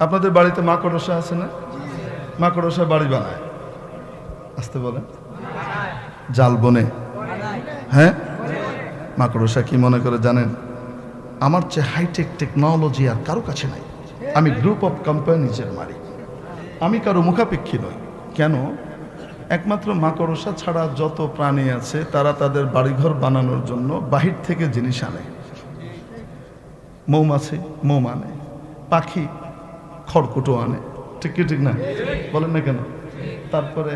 আপনাদের বাড়িতে মাকড়সা আছে না? মাকড়সা বাড়ি বানায়। আসতে বলেন। জাল বনে। হ্যাঁ? মাকড়সা কি মনে করে জানেন? আমার চেয়ে হাইটেক টেকনোলজি আর কারও কাছে নাই। আমি গ্রুপ অফ কোম্পানিজের মালিক। আমি কারও মুখাপেক্ষী নই। কেন? একমাত্র মাকড়সা ছাড়া যত প্রাণী আছে, তারা তাদের বাড়িঘর বানানোর জন্য বাহির থেকে জিনিস আনে। মৌমাছি মোম আনে পাখি খড়কুটো আনে। ঠিক কি, ঠিক না? বলেন না কেন? তারপরে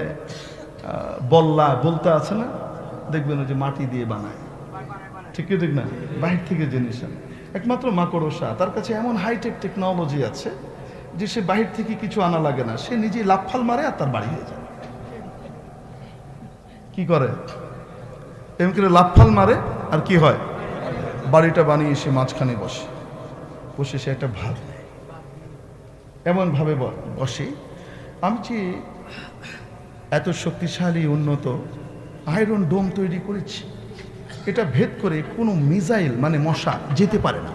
বল্লা বলতে আছে না? দেখবেন ওই যে মাটি দিয়ে বানায়। ঠিক কি, ঠিক না? বাহির থেকে জিনিস আনে। একমাত্র মাকড়সা। তার কাছে এমন হাইটেক টেকনোলজি আছে যে সে বাহির থেকে কিছু আনা লাগে না। সে নিজেই লাফাল মারে আর তার বাড়ি হয়ে যায়। কি করে? এমন করে লাফাল মারে আর কি হয়? বাড়িটা বানিয়ে সে মাঝখানে বসে। বসে সে একটা নেয় এমনভাবে বসে, আমি যে এত শক্তিশালী, উন্নত আয়রন ডোম তৈরি করেছি, এটা ভেদ করে কোনো মিসাইল মানে মশা যেতে পারে না।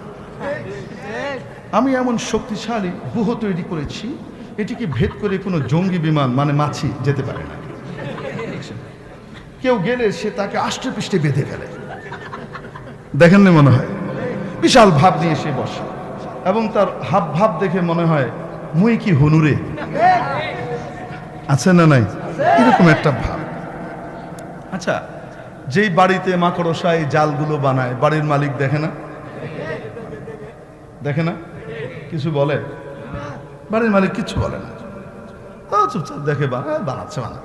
আমি এমন শক্তিশালী বুহ তৈরি করেছি, এটিকে ভেদ করে কোনো জঙ্গি বিমান মানে মাছি যেতে পারে না। কেউ গেলে সে তাকে আষ্টে পৃষ্ঠে বেঁধে ফেলে। দেখেননি মনে হয়? বিশাল ভাব নিয়ে সে বসে এবং তার হাব ভাব দেখে মনে হয় মুই কি হনুরে? আছে না নাই? এরকম একটা ভাব। আচ্ছা যেই বাড়িতে মাকড়সা এই জালগুলো বানায় বাড়ির মালিক দেখে না? দেখে না? কিছু বলে? বাড়ির মালিক কিছু বলে না। চুপচাপ দেখে হ্যাঁ, বানাচ্ছে বানা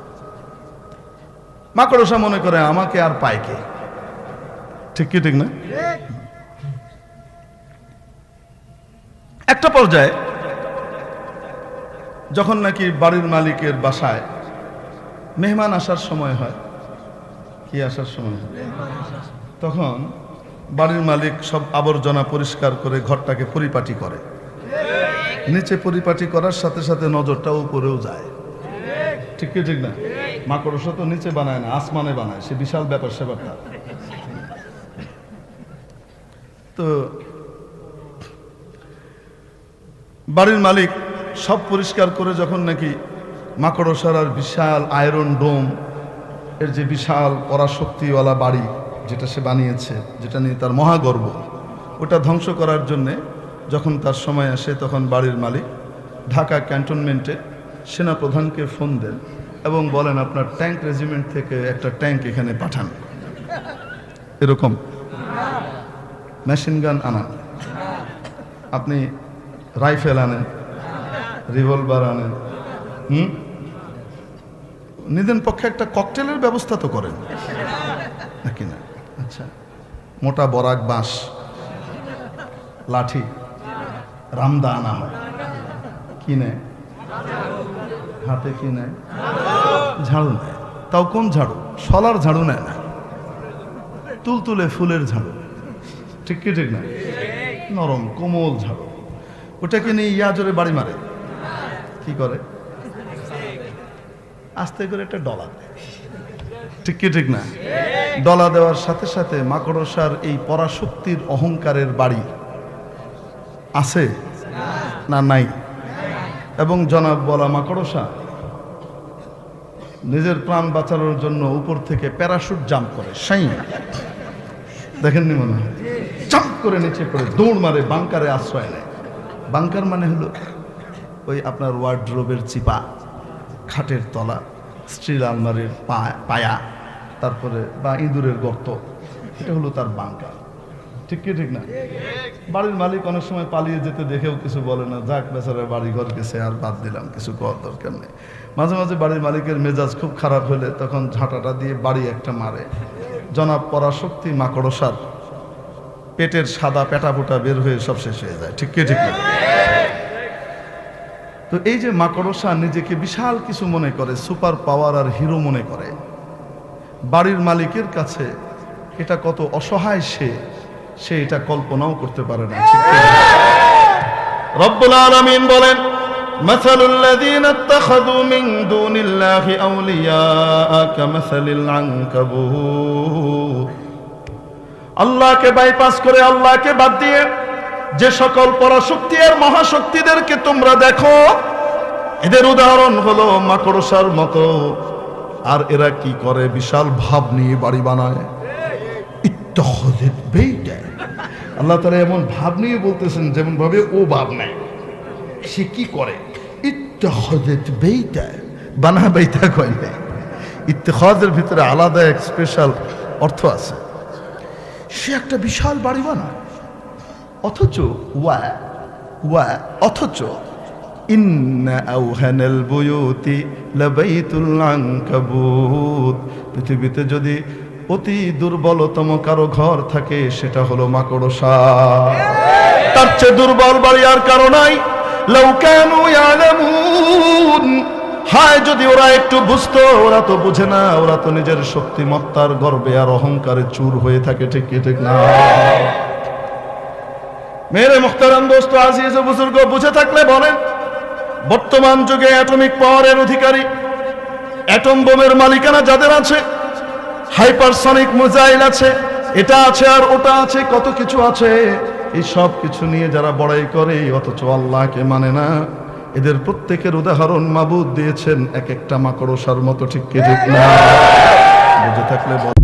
মাকড়সা মনে করে আমাকে আর পায় কে? ঠিক কি ঠিক না? একটা পর্যায়ে যখন নাকি বাড়ির মালিকের বাসায় মেহমান আসার সময় হয়, কি আসার সময়? তখন বাড়ির মালিক সব আবর্জনা পরিষ্কার করে ঘরটাকে পরিপাটি করে। নিচে পরিপাটি করার সাথে সাথে নজরটা উপরেও যায়। ঠিক কি, ঠিক না? মাকড়সা তো নিচে বানায় না, আসমানে বানায়, সে বিশাল ব্যাপার স্যাপারটা তো বাড়ির মালিক সব পরিষ্কার করে যখন নাকি মাকড়সার আর বিশাল আয়রন ডোম এর যে বিশাল পরাশক্তিওয়ালা বাড়ি যেটা সে বানিয়েছে, যেটা নিয়ে তার মহাগর্ব, ওটা ধ্বংস করার জন্যে যখন তার সময় আসে তখন বাড়ির মালিক ঢাকা ক্যান্টনমেন্টে সেনাপ্রধানকে ফোন দেন এবং বলেন, আপনার ট্যাঙ্ক রেজিমেন্ট থেকে একটা ট্যাঙ্ক এখানে পাঠান। এরকম। মেশিন গান আনা। আপনি রাইফেল আনেন। রিভলভার আনেন হুম? নিদেন পক্ষে একটা ককটেলের ব্যবস্থা তো করেন। নাকি না? আচ্ছা। মোটা বরাক বাঁশ, লাঠি রামদা আনা হয় কি নেয়? হাতে কি নেয়? ঝাড়ু নেয়। তাও কোন ঝাড়ু? সলার ঝাড়ু নেয় না। তুলতুলে ফুলের ঝাড়ু। ঠিক কি ঠিক না? নরম, কোমল ঝাড়ু। ওটাকে নিয়ে ইয়া জোরে বাড়ি মারে। কি করে? আস্তে করে একটা ডলা ঠিক কি, ঠিক না? ডলা দেওয়ার সাথে সাথে মাকড়সার এই পরাশক্তির অহংকারের বাড়ি আছে না নাই? এবং জনাব বলা মাকড়সা, নিজের প্রাণ বাঁচানোর জন্য উপর থেকে প্যারাশুট জাম্প করে সাই দেখেননি মনে হয়? জাম্প করে নিচে পড়ে দৌড় মারে, বাংকারে আশ্রয় নেয়। বাংকার মানে হলো ওই আপনার ওয়ার্ড্রোবের চিপা, খাটের তলা স্ত্রীর আলমারির পায়া তারপরে বা ইঁদুরের গর্ত এটা হলো তার বাংকার ঠিক কি, ঠিক না? বাড়ির মালিক অনেক সময় পালিয়ে যেতে দেখেও কিছু বলে না, যাক বেচারা, বাড়ি ঘর গেছে, আর বাদ দিলাম, কিছু করার দরকার নেই। মাঝে মাঝে বাড়ির মালিকের মেজাজ খুব খারাপ হলে তখন ঝাঁটাটা দিয়ে বাড়ি একটা মারে। জনাব পরাশক্তি মাকড়সার পেটের সাদা পেটা পোটা বের হয়ে সব শেষ হয়ে যায়। ঠিক কি, ঠিক না? তো এই যে মাকড়সা নিজেকে বিশাল কিছু মনে করে সুপার পাওয়ার আর হিরো মনে করে বাড়ির মালিকের কাছে এটা কত অসহায় সে সে এটা কল্পনাও করতে পারে না ঠিক কি না? রব্বুল আলামিন বলেন مثل الذين اتخذوا من دون الله أولياء كمثل العنكبوت আল্লাহকে বাইপাস করে আল্লাহকে বাদ দিয়ে যে সকল পরাশক্তি আর মহাশক্তিদেরকে তোমরা দেখো, এদের উদাহরণ হলো মাকড়সার মতো। আর এরা কি করে? বিশাল ভাব নিয়ে বাড়ি বানায়। আল্লাহ তালা এমন ভাব নিয়ে বলতেছেন যেমন ভাবে ও ভাব নেয়। সে কি করে? বেইতা বানা কয় ভিতরে আলাদা এক স্পেশাল অর্থ আছে। সে একটা বিশাল বাড়ি বানায়। অথচ ওয়া ওয়া অথচ পৃথিবীতে যদি অতি দুর্বলতম কারও ঘর থাকে, সেটা হলো মাকড়সা তার চেয়ে দুর্বল বাড়ি আর কারও নাই। হায়, যদি ওরা একটু বুঝতো, ওরা তো বুঝে না, ওরা তো নিজের শক্তিমত্তার গর্বে আর অহংকারে চুর হয়ে থাকে, ঠিক ঠিক না? মেরে মুখতারাম দোস্ত আজিজ বুজুর্গ, বুঝে থাকলে বলেন, বর্তমান যুগে অ্যাটমিক পাওয়ারের অধিকারী, অ্যাটম বোমের মালিকানা যাদের আছে, হাইপারসনিক মোজাইল আছে, এটা আছে আর ওটা আছে, কত কিছু আছে, এই সব কিছু নিয়ে যারা বড়াই করে, অথচ আল্লাহকে মানে না, এদের প্রত্যেকের উদাহরণ মাবুদ দিয়েছেন, এক একটা মাকড়সার মতো, ঠিক কি না? বুঝে থাকলে